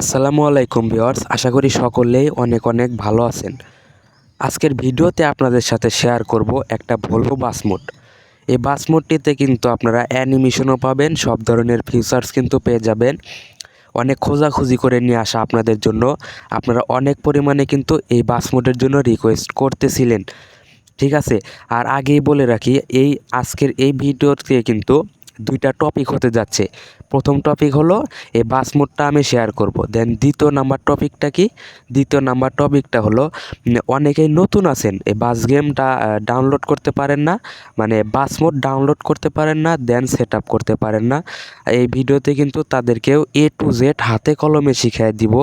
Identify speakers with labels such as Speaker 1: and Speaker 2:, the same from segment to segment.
Speaker 1: আসসালামু আলাইকুম ভিউয়ার্স, আশা করি সকলেই অনেক অনেক ভালো আছেন। আজকের ভিডিওতে আপনাদের সাথে শেয়ার করব একটা ভলভো বাস মোড এই বাস মোডটিতে কিন্তু আপনারা অ্যানিমেশনও পাবেন, সব ধরনের ফিচার্স কিন্তু পেয়ে যাবেন। অনেক খোঁজাখুঁজি করে নিয়ে আসা আপনাদের জন্য। আপনারা অনেক পরিমাণে কিন্তু এই বাস মোডের জন্য রিকোয়েস্ট করতেছিলেন। ঠিক আছে? আর আগেই বলে রাখি, এই আজকের এই ভিডিওতে কিন্তু দুইটা টপিক হতে যাচ্ছে। প্রথম টপিক হলো, এই বাস মোডটা আমি শেয়ার করব। দেন দ্বিতীয় নাম্বার টপিকটা কি? দ্বিতীয় নাম্বার টপিকটা হলো অনেকেই নতুন আছেন, এই বাস গেমটা ডাউনলোড করতে পারেন না মানে বাস মোড ডাউনলোড করতে পারেন না দেন সেট আপ করতে পারেন না। এই ভিডিওতে কিন্তু তাদেরকেও এ টু জেড হাতে কলমে শিখিয়ে দিব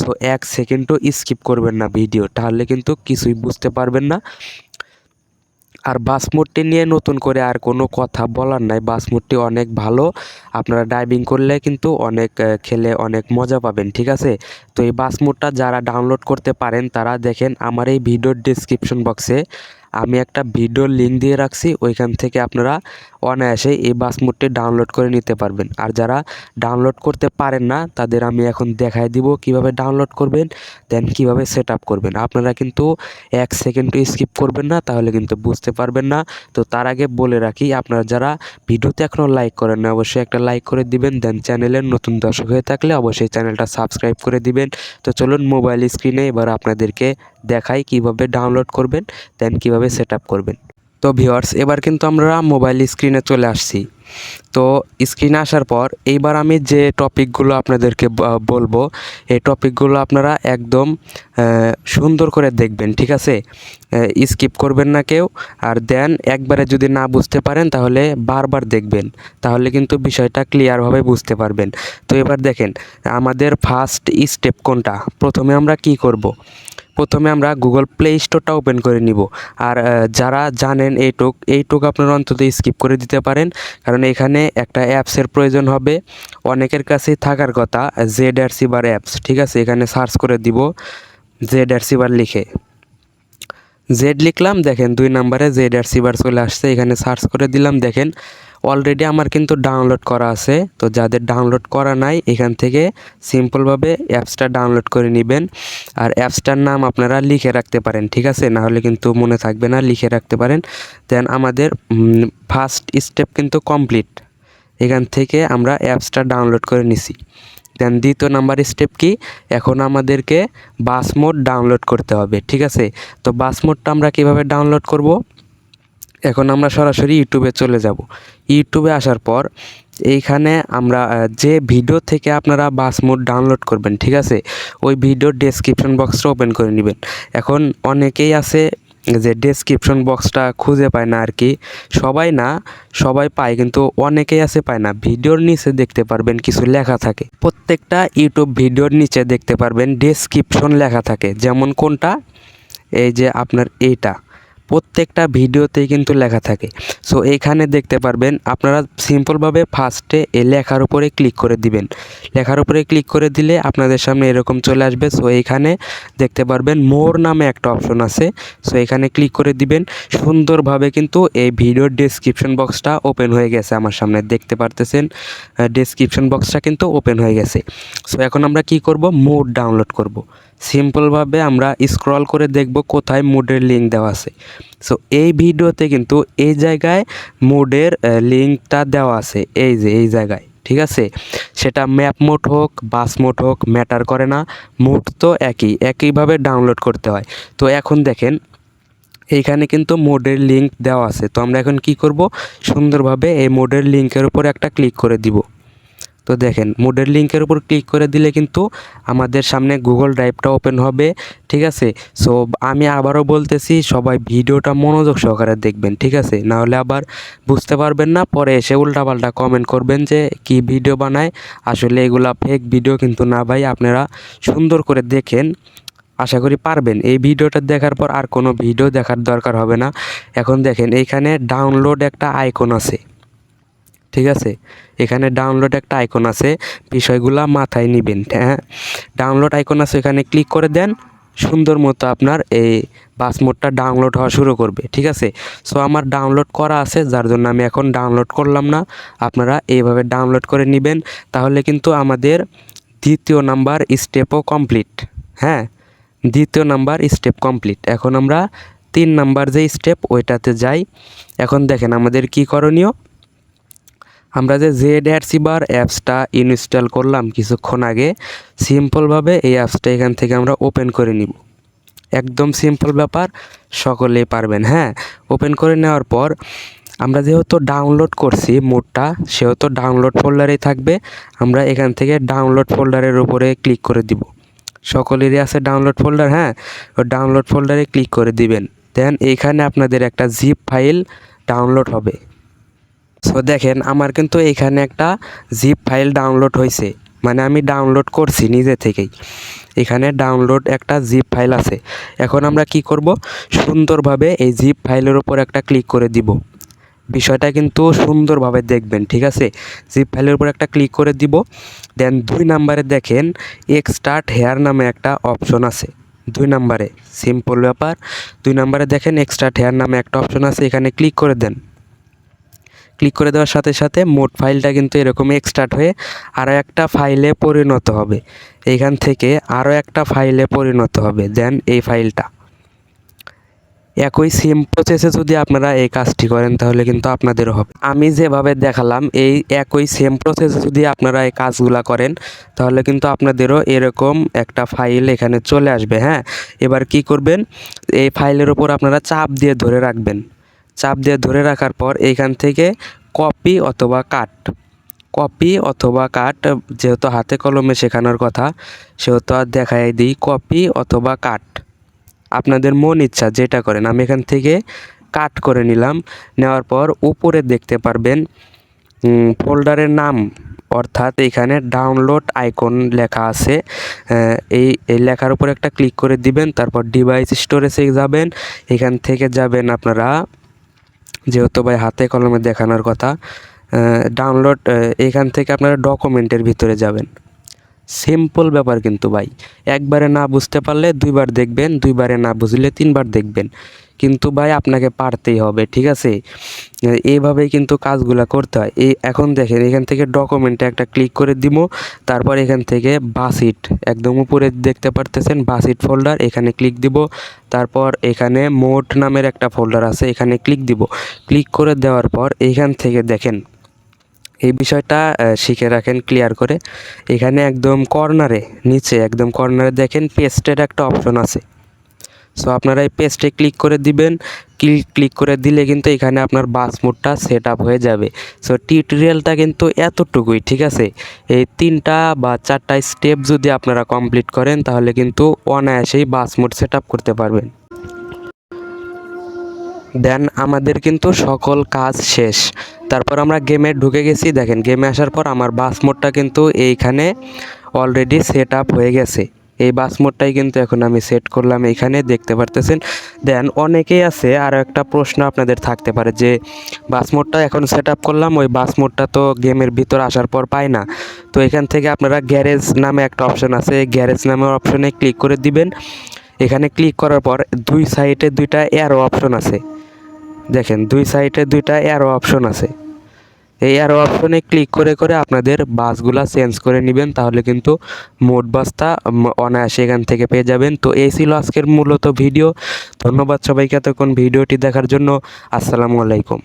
Speaker 1: সো এক সেকেন্ডও স্কিপ করবেন না ভিডিও, তাহলে কিন্তু কিছুই বুঝতে পারবেন না। আর বাসমুডটি নিয়ে নতুন করে আর কোনো কথা বলার নাই। বাসমুডটি অনেক ভালো। আপনারা ড্রাইভিং করলে কিন্তু অনেক খেলে অনেক মজা পাবেন, ঠিক আছে? তো এই বাসমুডটা যারা ডাউনলোড করতে পারেন, তারা দেখেন আমার এই ভিডিওর ডিসক্রিপশন বক্সে আমি একটা ভিডিওর লিঙ্ক দিয়ে রাখছি, ওইখান থেকে আপনারা অনায়াসে এই বাস মোডটি ডাউনলোড করে নিতে পারবেন। আর যারা ডাউনলোড করতে পারেন না, তাদের আমি এখন দেখায় দিব কীভাবে ডাউনলোড করবেন দেন কীভাবে সেট করবেন। আপনারা কিন্তু এক সেকেন্ড স্কিপ করবেন না, তাহলে কিন্তু বুঝতে পারবেন না। তো তার আগে বলে রাখি, আপনারা যারা ভিডিওতে এখনও লাইক করেন না, অবশ্যই একটা লাইক করে দিবেন দেন চ্যানেলের নতুন দর্শক হয়ে থাকলে অবশ্যই চ্যানেলটা সাবস্ক্রাইব করে দিবেন। তো চলুন মোবাইল স্ক্রিনে এবার আপনাদেরকে দেখাই কীভাবে ডাউনলোড করবেন দেন কীভাবে সেট আপ করবেন? তো ভিউয়ার্স এবার কিন্তু আমরা মোবাইল স্ক্রিনে চলে আসছি। তো স্ক্রিনে আসার পর এইবার আমি যে টপিকগুলো আপনাদেরকে বলব, এই টপিকগুলো আপনারা একদম সুন্দর করে দেখবেন, ঠিক আছে? স্কিপ করবেন না কেউ, আর দেন একবারে যদি না বুঝতে পারেন তাহলে বারবার দেখবেন, তাহলে কিন্তু বিষয়টা ক্লিয়ারভাবে বুঝতে পারবেন। তো এবার দেখেন, আমাদের ফার্স্ট স্টেপ কোনটা? প্রথমে আমরা কি করব। প্রথমে আমরা গুগল প্লে স্টোরটা ওপেন করে নিব। আর যারা জানেন এইটুক এইটুক আপনারা অন্তত স্কিপ করে দিতে পারেন। কারণ এখানে একটা অ্যাপসের প্রয়োজন হবে। অনেকের কাছেই থাকার কথা জেড আর সিবার অ্যাপস ঠিক আছে? এখানে সার্চ করে দিব জেড আর সিবার লিখে। জেড লিখলাম, দেখেন দুই নম্বরে জেড আর সিবার চলে আসছে। এখানে সার্চ করে দিলাম, দেখেন অলরেডি আমার কিন্তু ডাউনলোড করা আছে। তো যাদের ডাউনলোড করা নাই, এখান থেকে সিম্পলভাবে অ্যাপসটা ডাউনলোড করে নেবেন। আর অ্যাপসটার নাম আপনারা লিখে রাখতে পারেন, ঠিক আছে? না হলে কিন্তু মনে থাকবে না, লিখে রাখতে পারেন। দেন আমাদের ফার্স্ট স্টেপ কিন্তু কমপ্লিট এখান থেকে আমরা অ্যাপসটা ডাউনলোড করে নিছি। দেন দ্বিতীয় নাম্বার স্টেপ কি? এখন আমাদেরকে বাস মোড ডাউনলোড করতে হবে, ঠিক আছে? তো বাস মোডটা আমরা কীভাবে ডাউনলোড করব? এখন আমরা সরাসরি ইউটিউবে চলে যাব। ইউটিউবে আসার পর এইখানে আমরা যে ভিডিও থেকে আপনারা বাস মোড ডাউনলোড করবেন, ঠিক আছে? ওই ভিডিওর ডেসক্রিপশন বক্সটা ওপেন করে নেবেন। এখন অনেকেই আছে যে ডেসক্রিপশন বক্সটা খুঁজে পায় না আর কি। সবাই না, সবাই পায়, কিন্তু অনেকেই আছে পায় না। ভিডিওর নিচে দেখতে পারবেন কিছু লেখা থাকে। প্রত্যেকটা ইউটিউব ভিডিওর নিচে দেখতে পারবেন ডেসক্রিপশন লেখা থাকে। যেমন কোনটা? এই যে আপনার এইটা। প্রত্যেকটা ভিডিওতেই কিন্তু লেখা থাকে। সো এইখানে দেখতে পারবেন, আপনারা সিম্পলভাবে ফার্স্টে এই লেখার উপরে ক্লিক করে দিবেন। লেখার উপরে ক্লিক করে দিলে আপনাদের সামনে এরকম চলে আসবে। সো এইখানে দেখতে পারবেন মোর নামে একটা অপশন আছে। সো এখানে ক্লিক করে দিবেন। সুন্দরভাবে কিন্তু এই ভিডিওর ডেসক্রিপশন বক্সটা ওপেন হয়ে গেছে আমার সামনে। দেখতে পারতেছেন ডেসক্রিপশন বক্সটা কিন্তু ওপেন হয়ে গেছে। সো এখন আমরা কি করব? মোড ডাউনলোড করব। সিম্পলভাবে আমরা স্ক্রল করে দেখব কোথায় মোডের লিঙ্ক দেওয়া আছে। সো এই ভিডিওতে কিন্তু এই জায়গায় মোডের লিঙ্কটা দেওয়া আছে। এই যে, এই জায়গায়, ঠিক আছে? সেটা ম্যাপ মোড হোক বাস মোড হোক ম্যাটার করে না। মোড তো একই, একইভাবে ডাউনলোড করতে হয়। তো এখন দেখেন, এইখানে কিন্তু মোডের লিঙ্ক দেওয়া আছে। তো আমরা এখন কি করব? সুন্দরভাবে এই মোডের লিঙ্কের উপর একটা ক্লিক করে দিব। তো দেখেন মোডের লিঙ্কের উপর ক্লিক করে দিলে কিন্তু আমাদের সামনে গুগল ড্রাইভটা ওপেন হবে, ঠিক আছে? সো আমি আবারও বলতেছি, সবাই ভিডিওটা মনোযোগ সহকারে দেখবেন, ঠিক আছে? না হলে আবার বুঝতে পারবেন না, পরে এসে উল্টাপাল্টা কমেন্ট করবেন যে, কি ভিডিও বানায়? আসলে এগুলা ফেক ভিডিও কিন্তু না ভাই, আপনারা সুন্দর করে দেখেন, আশা করি পারবেন। এই ভিডিওটা দেখার পর আর কোনো ভিডিও দেখার দরকার হবে না। এখন দেখেন এইখানে ডাউনলোড একটা আইকন আছে। ঠিক আছে? এখানে ডাউনলোড একটা আইকন আছে, বিষয়গুলা মাথায় নেবেন হ্যাঁ ডাউনলোড আইকন আছে, এখানে ক্লিক করে দেন, সুন্দর মতো আপনার এই বাস মোডটা ডাউনলোড হওয়া শুরু করবে, ঠিক আছে? সো আমার ডাউনলোড করা আছে, যার জন্য আমি এখন ডাউনলোড করলাম না। আপনারা এইভাবে ডাউনলোড করে নেবেন, তাহলে কিন্তু আমাদের দ্বিতীয় নাম্বার স্টেপও কমপ্লিট হ্যাঁ? দ্বিতীয় নাম্বার স্টেপ কমপ্লিট এখন আমরা তিন নাম্বার যে স্টেপ ওইটাতে যাই। এখন দেখেন আমাদের কি করণীয়? আমরা যে জেড বার অ্যাপসটা ইনস্টল করলাম কিছুক্ষণ আগে সিম্পলভাবে এই অ্যাপসটা এখান থেকে আমরা ওপেন করে নিব। একদম সিম্পল ব্যাপার, সকলেই পারবেন হ্যাঁ? ওপেন করে নেওয়ার পর, আমরা যেহেতু ডাউনলোড করছি মোডটা, সেহেতু ডাউনলোড ফোল্ডারেই থাকবে, আমরা এখান থেকে ডাউনলোড ফোল্ডারের উপরে ক্লিক করে দিব। সকলেরই আছে ডাউনলোড ফোল্ডার হ্যাঁ? ও ডাউনলোড ফোল্ডারে ক্লিক করে দিবেন। দেন এখানে আপনাদের একটা জিপ ফাইল ডাউনলোড হবে। সো দেখেন, আমার কিন্তু এখানে একটা জিপ ফাইল ডাউনলোড হয়েছে। মানে আমি ডাউনলোড করছি নিজে থেকেই। এখানে ডাউনলোড একটা জিপ ফাইল আছে। এখন আমরা কি করব? সুন্দরভাবে এই জিপ ফাইলের উপর একটা ক্লিক করে দিব। বিষয়টা কিন্তু সুন্দরভাবে দেখবেন, ঠিক আছে? জিপ ফাইলের উপর একটা ক্লিক করে দিব। দেন দুই নাম্বারে দেখেন এক্সটার্ট হেয়ার নামে একটা অপশন আছে। দুই নাম্বারে সিম্পল ব্যাপার। দুই নাম্বারে দেখেন এক্সট্রা হেয়ার নামে একটা অপশন আছে। এখানে ক্লিক করে দেন। ক্লিক করে দেওয়ার সাথে সাথে মোট ফাইলটা কিন্তু এরকম এক্সট্রাট হয়ে আরও একটা ফাইলে পরিণত হবে। এইখান থেকে আরও একটা ফাইলে পরিণত হবে দেন এই ফাইলটা একই সেম প্রসেসে যদি আপনারা এই কাজটি করেন, তাহলে কিন্তু আপনাদেরও হবে। আমি যেভাবে দেখালাম, এই একই সেম প্রসেসে যদি আপনারা এই কাজগুলা করেন, তাহলে কিন্তু আপনাদেরও এরকম একটা ফাইল এখানে চলে আসবে হ্যাঁ? এবার কি করবেন? এই ফাইলের ওপর আপনারা চাপ দিয়ে ধরে রাখবেন। চাপ দিয়ে ধরে রাখার পর এইখান থেকে কপি অথবা কাট। কপি অথবা কাট যেহেতু হাতে কলমে শেখানোর কথা, সেহেতু আর দেখাই দিই কপি অথবা কাট। আপনাদের মন ইচ্ছা যেটা করেন, আমি এখান থেকে কাট করে নিলাম। নেওয়ার পর উপরে দেখতে পারবেন ফোল্ডারের নাম, অর্থাৎ এখানে ডাউনলোড আইকন লেখা আছে। এই এই লেখার উপর একটা ক্লিক করে দিবেন, তারপর ডিভাইস স্টোরেজে যাবেন। এখান থেকে যাবেন আপনারা যেহেতু ভাই হাতে কলমে দেখানোর কথা ডাউনলোড এখান থেকে আপনারা ডকুমেন্টের ভিতরে যাবেন। সিম্পল ব্যাপার কিন্তু ভাই। একবারে না বুঝতে পারলে দুইবার দেখবেন, দুইবারে না বুঝলে তিনবার দেখবেন। কিন্তু ভাই আপনাকে পারতেই হবে, ঠিক আছে? এইভাবেই কিন্তু কাজগুলো করতে হয়। এই এখন দেখেন, এখান থেকে ডকুমেন্টে একটা ক্লিক করে দিব, তারপর এখান থেকে বাসিট একদম উপরে দেখতে পারতেছেন বাসিট ফোল্ডার এখানে ক্লিক দিব, তারপর এখানে মোট নামের একটা ফোল্ডার আছে, এখানে ক্লিক দিব। ক্লিক করে দেওয়ার পর এখান থেকে দেখেন, এই বিষয়টা শিখে রাখেন ক্লিয়ার করে। এখানে একদম কর্নারে নিচে একদম কর্নারে দেখেন পেস্টের একটা অপশন আছে। সো আপনারা এই পেস্টে ক্লিক করে দিবেন। ক্লিক ক্লিক করে দিলে কিন্তু এখানে আপনার বাস মোডটা সেট আপ হয়ে যাবে। সো টিউটোরিয়ালটা কিন্তু এতটুকুই, ঠিক আছে? এই তিনটা বা চারটা স্টেপ যদি আপনারা কমপ্লিট করেন, তাহলে কিন্তু অনায়াসেই বাস মোড সেট আপ করতে পারবেন। দেন আমাদের কিন্তু সকল কাজ শেষ। তারপর আমরা গেমে ঢুকে গেছি। দেখেন গেমে আসার পর আমার বাস মোডটা কিন্তু এইখানে অলরেডি সেট আপ হয়ে গেছে। এই বাস মোডটাই কিন্তু এখন আমি সেট করলাম এইখানে দেখতে পারতেছেন। দেন অনেকেই আছে আরও একটা প্রশ্ন আপনাদের থাকতে পারে যে, বাস মোডটা এখন সেট আপ করলাম, ওই বাস মোডটা তো গেমের ভিতর আসার পর পায় না। তো এখান থেকে আপনারা গ্যারেজ নামে একটা অপশন আছে, গ্যারেজ নামের অপশনে ক্লিক করে দিবেন। এখানে ক্লিক করার পর দুই সাইডে দুইটা অ্যারো অপশন আছে। দেখেন, দুই সাইডে দুইটা অ্যারো অপশন আছে। এই আরও অপশনে ক্লিক করে করে আপনাদের বাসগুলা চেঞ্জ করে নেবেন, তাহলে কিন্তু মোট বাসটা অনায়াসে এখান থেকে পেয়ে যাবেন। তো এই ছিল আজকের মূলত ভিডিও ধন্যবাদ সবাইকে এতক্ষণ ভিডিওটি দেখার জন্য। আসসালামু আলাইকুম।